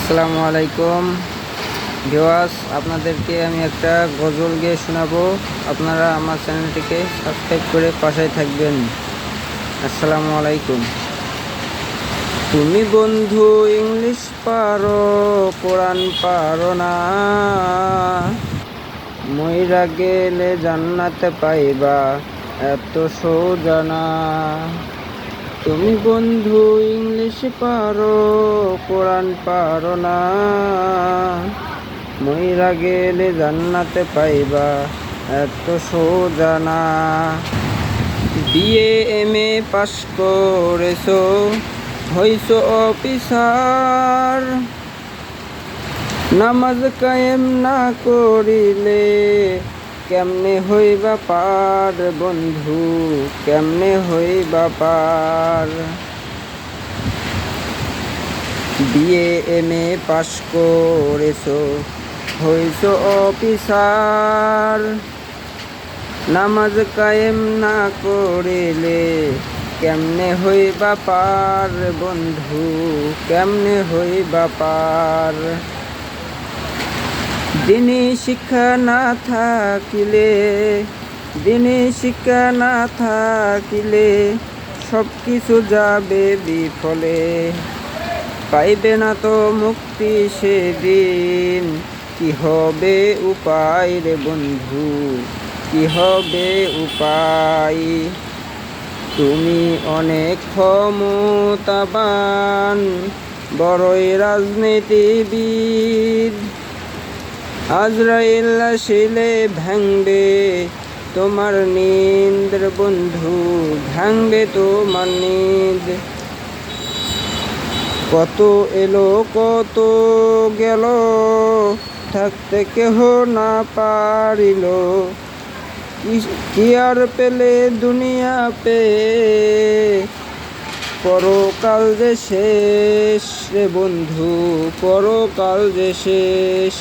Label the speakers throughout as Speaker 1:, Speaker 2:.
Speaker 1: আসসালামু আলাইকুম। ভিওয়াস আপনাদেরকে আমি একটা গজল গেয়ে শোনাবো। আপনারা আমার চ্যানেলটিকে সাবস্ক্রাইব করে পাশায় থাকবেন। আসসালামু আলাইকুম। তুমি বন্ধু ইংলিশ পারো, কোরআন পারো না। মইরা গেলে জান্নাতে পাইবা, এত সোজা না। তুমি বন্ধু ইংলিশ পারো, কোরআন পারো না। মইরা গেলে জান্নাতে পাইবা, এত সোজা না। বিএ এম এ পাস করেছ, হইছো অফিসার। নামাজ কায়েম না করিলে কেমনে হইবা পার বন্ধু, কেমনে হইবা পার? বিএ এম এ পাস করেছ, হইছ অফিসার। নামাজ কায়েম না করিলে কেমনে হইবা পার বন্ধু, কেমনে হইবা পার? দিনে শিক্ষা না থাকিলে, দিনে শিক্ষা না থাকিলে সব কিছু যাবে বিফলে। পাইবে না তো মুক্তি সেদিন। কি হবে উপায় রে বন্ধু? কি হবে উপায়? তুমি অনেক ক্ষমতাবান, বড়ই রাজনীতিবিদ। আজরাইল শিলে ভাঙবে তোমার নিন্দ্র বন্ধু, ভাঙবে তোমার নিন্দ কত এলো, কত গেল থাকতে কেহ না পারিল। কি- আর পেলে দুনিয়া পে? পরকাল যে শেষ রে বন্ধু, পরকাল যে শেষ।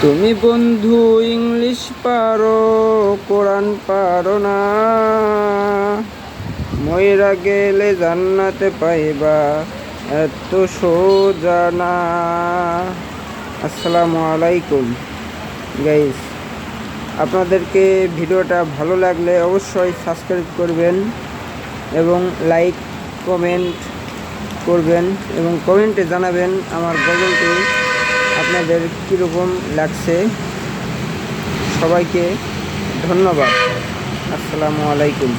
Speaker 1: তুমি বন্ধু ইংলিশ পারো, কোরআন পারো না। ময়রা গেলে জান্নাতে পাইবা, এত সোজা না। আসসালামু আলাইকুম গাইস আপনাদেরকে ভিডিওটা ভালো লাগলে অবশ্যই সাবস্ক্রাইব করবেন এবং লাইক কমেন্ট করবেন এবং কমেন্টে জানাবেন আমার গজলটি আপনাদের কীরকম লাগছে। সবাইকে ধন্যবাদ। আসসালামু আলাইকুম।